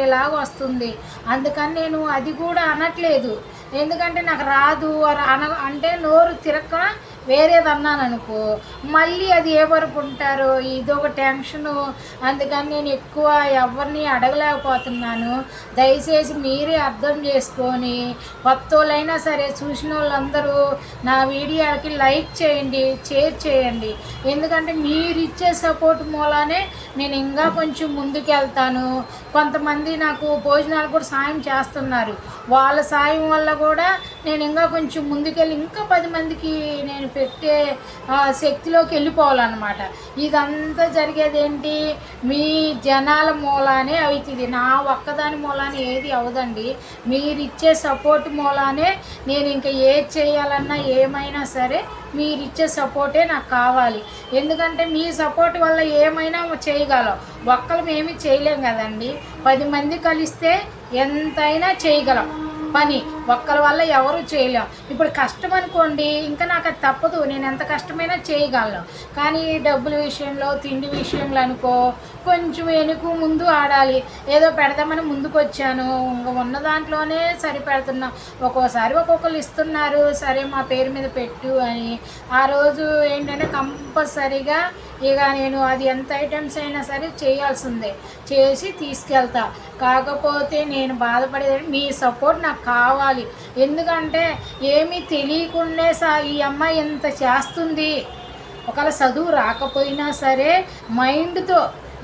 వేరేలాగా వస్తుంది. అందుకని నేను అది కూడా అనట్లేదు. ఎందుకంటే నాకు రాదు అన అంటే నోరు తిరక్క వేరేది అన్నాను అనుకో మళ్ళీ అది ఏ వరకు ఇది ఇదొక టెన్షను. అందుకని నేను ఎక్కువ ఎవరిని అడగలేకపోతున్నాను. దయచేసి మీరే అర్థం చేసుకొని కొత్త వాళ్ళైనా సరే చూసిన వాళ్ళందరూ నా వీడియోకి లైక్ చేయండి షేర్ చేయండి. ఎందుకంటే మీరు ఇచ్చే సపోర్ట్ మూలానే నేను ఇంకా కొంచెం ముందుకెళ్తాను. కొంతమంది నాకు భోజనాలు కూడా సాయం చేస్తున్నారు. వాళ్ళ సాయం వల్ల కూడా నేను ఇంకా కొంచెం ముందుకెళ్ళి ఇంకా పది మందికి నేను పెట్టే శక్తిలోకి వెళ్ళిపోవాలన్నమాట. ఇదంతా జరిగేది ఏంటి మీ జనాల మూలానే అవుతుంది. నా ఒక్కదాని మూలానే ఏది అవదండి. మీరు ఇచ్చే సపోర్ట్ మూలానే నేను ఇంకా ఏది చేయాలన్నా ఏమైనా సరే మీరు ఇచ్చే సపోర్టే నాకు కావాలి. ఎందుకంటే మీ సపోర్ట్ వల్ల ఏమైనా చేయగలం. ఒక్కలు ఏమీ చేయలేం కదండి. పది మంది కలిస్తే ఎంతైనా చేయగలం. పని. ఒక్కరి వల్ల ఎవరు చేయలేం. ఇప్పుడు కష్టం అనుకోండి ఇంకా నాకు అది తప్పదు. నేను ఎంత కష్టమైనా చేయగలను. కానీ డబ్బుల విషయంలో తిండి విషయంలో అనుకో కొంచెం వెనుక ముందు ఆడాలి. ఏదో పెడదామని ముందుకు వచ్చాను ఇంకా ఉన్న దాంట్లోనే సరిపెడుతున్నాం. ఒక్కోసారి ఒక్కొక్కరు ఇస్తున్నారు. సరే మా పేరు మీద పెట్టు అని. ఆ రోజు ఏంటంటే కంపల్సరీగా ఇక నేను అది ఎంత ఐటమ్స్ అయినా సరే చేయాల్సిందే. చేసి తీసుకెళ్తా. కాకపోతే నేను బాధపడేది మీ సపోర్ట్ నాకు కావాలి. ఎందుకంటే ఏమీ తెలియకుండా సా ఈ అమ్మాయి ఎంత చేస్తుంది. ఒకవేళ చదువు రాకపోయినా సరే మైండ్తో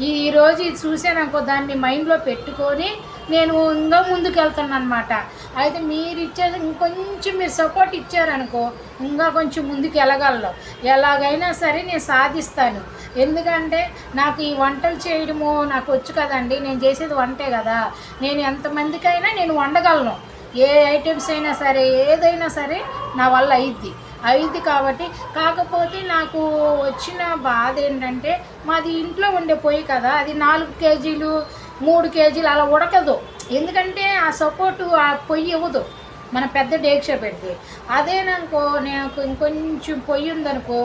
ఈ ఇది చూసానుకో దాన్ని మైండ్లో పెట్టుకొని నేను ఇంకా ముందుకు వెళ్తాను అనమాట అయితే మీరు ఇచ్చేది ఇంకొంచెం మీరు సపోర్ట్ ఇచ్చారనుకో ఇంకా కొంచెం ముందుకు వెళ్ళగలను ఎలాగైనా సరే నేను సాధిస్తాను. ఎందుకంటే నాకు ఈ వంటలు చేయడము నాకు వచ్చు కదండి. నేను చేసేది వంటే కదా. నేను ఎంతమందికైనా నేను వండగలను. ఏ ఐటమ్స్ అయినా సరే ఏదైనా సరే నా వల్ల అయిద్ది. అయింది కాబట్టి కాకపోతే నాకు వచ్చిన బాధ ఏంటంటే మాది ఇంట్లో ఉండే పొయ్యి కదా అది నాలుగు కేజీలు మూడు కేజీలు అలా ఉడకదు. ఎందుకంటే ఆ సపోర్టు ఆ పొయ్యి ఇవ్వదు. మన పెద్ద డేక్ష పెడితే. అదేననుకో నాకు ఇంకొంచెం పొయ్యి ఉందనుకో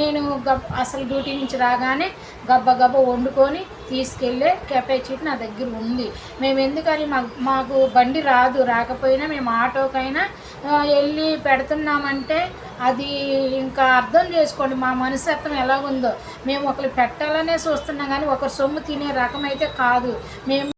నేను గబ్ అసలు డ్యూటీ నుంచి రాగానే గబ్బ గబ్బ వండుకొని తీసుకెళ్ళే కెపాసిటీ నా దగ్గర ఉంది. మేము ఎందుకని మాకు మాకు బండి రాదు రాకపోయినా మేము ఆటోకైనా వెళ్ళి పెడుతున్నామంటే అది ఇంకా అర్థం చేసుకోండి. మా మనస్తత్వం ఎలా ఉందో. మేము ఒకరు పెట్టాలనే చూస్తున్నాం కానీ ఒకరు సొమ్ము తినే రకం అయితే కాదు. మేము